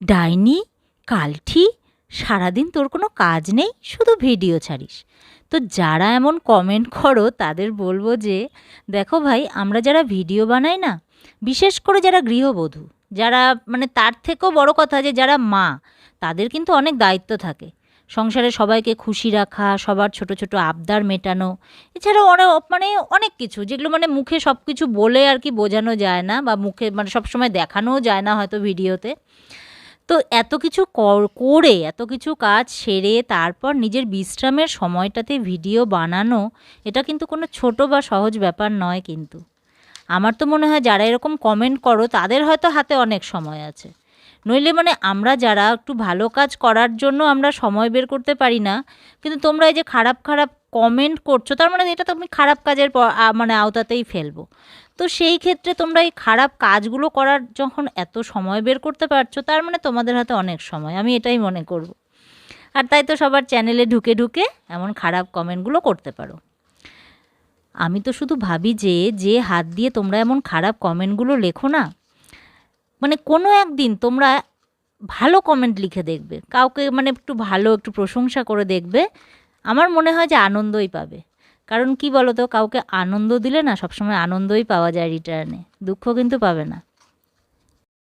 ডাইনি, কালঠি, সারাদিন তোর কোনো কাজ নেই, শুধু ভিডিও ছাড়িস। তো যারা এমন কমেন্ট করো, তাদের বলব যে, দেখো ভাই, আমরা যারা ভিডিও বানাই না, বিশেষ করে যারা গৃহবধূ, যারা মানে তার থেকেও বড় কথা যে যারা মা, তাদের কিন্তু অনেক দায়িত্ব থাকে। সংসারে সবাইকে খুশি রাখা, সবার ছোট ছোট আবদার মেটানো, এছাড়াও অনেক মানে অনেক কিছু, যেগুলো মানে মুখে সব কিছু বলে আর কি বোঝানো যায় না, বা মুখে মানে সবসময় দেখানোও যায় না হয়তো ভিডিওতে। তো এত কিছু করে এত কিছু কাজ সেরে তারপর নিজের বিশ্রামের সময়টাতে ভিডিও বানানো, এটা কিন্তু কোনো ছোট বা সহজ ব্যাপার নয় কিন্তু। আমার তো মনে হয় যারা এরকম কমেন্ট করো, তাদের হয়তো হাতে অনেক সময় আছে। নইলে মানে আমরা যারা একটু ভালো কাজ করার জন্য আমরা সময় বের করতে পারি না, কিন্তু তোমরা এই যে খারাপ খারাপ কমেন্ট করছ, তার মানে এটা তো আমি খারাপ কাজের মানে আওতাতেই ফেলব। তো সেই ক্ষেত্রে তোমরা এই খারাপ কাজগুলো করার যখন এত সময় বের করতে পারছ, তার মানে তোমাদের হাতে অনেক সময়, আমি এটাই মনে করব। আর তাই তো সবার চ্যানেলে ঢুকে ঢুকে এমন খারাপ কমেন্টগুলো করতে পারো। আমি তো শুধু ভাবি যে যে হাত দিয়ে তোমরা এমন খারাপ কমেন্টগুলো লেখো না মানে কোনো একদিন তোমরা ভালো কমেন্ট লিখে দেখবে। কাউকে মানে একটু ভালো, একটু প্রশংসা করে দেখবে। আমার মনে হয় যে আনন্দই পাবে। কারণ কি বলো তো কাউকে আনন্দ দিলে না সবসময় আনন্দই পাওয়া যায় রিটার্নে দুঃখ কিন্তু পাবে না।